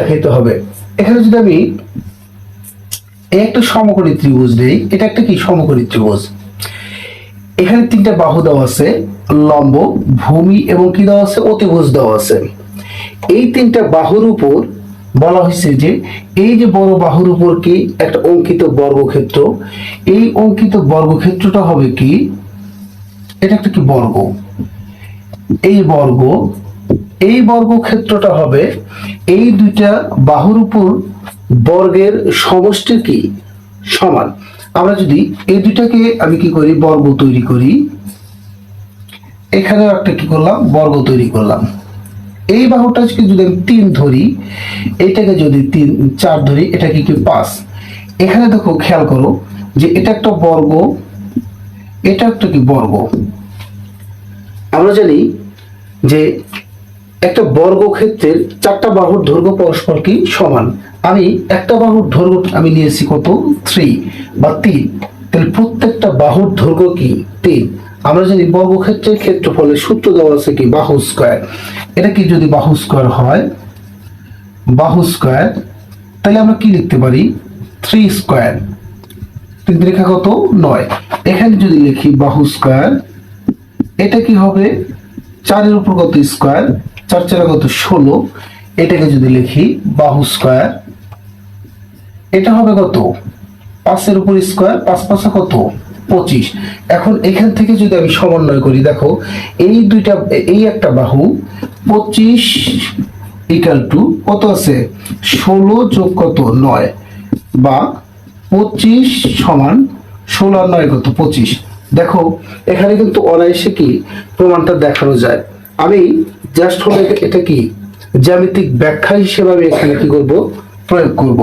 দেখাইতে হবে। এখানে যদি আমি একটা সমকোণী ত্রিভুজ নেই, এটা একটা কি? সমকোণী ত্রিভুজ। এখানে তিনটা বাহু দেওয়া আছে, লম্ব, ভূমি এবং কি দেওয়া আছে? অতিভুজ দেওয়া আছে। এই তিনটা বাহুর উপর বলা হয়েছে যে, এই যে বড় বাহুর উপর কি? একটা অঙ্কিত বর্গক্ষেত্র। এই অঙ্কিত বর্গক্ষেত্রটা হবে কি? এটা একটা কি বর্গ? এই বর্গ এই বর্গক্ষেত্রটা হবে এই দুইটা বাহুর উপর বর্গের সমষ্টি কি? সমান। আমরা যদি এই দুইটাকে আমি কি করি? বর্গ তৈরি করি। এখানেও একটা কি করলাম? বর্গ তৈরি করলাম। এই বাহুটাকে যদি আমি তিন ধরি, এটাকে যদি তিন, চার ধরি, এটা কি কি? পাঁচ। এখানে দেখো, খেয়াল করো যে এটা একটা বর্গ, এটা একটা কি বর্গ? আমরা জানি যে একটা বর্গক্ষেত্রের চারটা বাহুর দৈর্ঘ্য পরস্পর কি সমান? আমি একটা বাহুর দৈর্ঘ্য আমি নিয়েছি কত? থ্রি বা তিন। তাহলে প্রত্যেকটা বাহুর দৈর্ঘ্য কি? তিন। আমরা জানি বর্গক্ষেত্রের ক্ষেত্রফলের সূত্র দেওয়া আছে কি? বাহু স্কয়ার এটা কি যদি বাহু স্কয়ার হয়? বাহু স্কয়ার তাহলে আমরা কি লিখতে পারি? থ্রি স্কয়ার তিন রেখা কত? নয়। এখানে যদি লিখি বাহু স্কয়ার এটা কি হবে? চারের উপর কত স্কয়ার চার চারে কত? ষোলো। এটাকে যদি লিখি বাহু স্কয়ার, এটা হবে কত? পাঁচের উপর স্কয়ার, পাঁচ পাঁচা কত? পঁচিশ। এখন এখান থেকে যদি আমি সমন্বয় করি, দেখো, এই দুইটা, এই একটা বাহু পঁচিশ ইকাল টু কত আছে? ষোলো যোগ কত? নয়। বা পঁচিশ সমান ষোলো আর নয় কত? পঁচিশ। দেখো, এখানে কিন্তু অনায়াসে কি প্রমাণটা দেখানো যায়। আমি জাস্ট হলে এটা কি? জ্যামিতিক ব্যাখ্যা হিসেবে আমি এখানে কি করব? প্রয়োগ করব।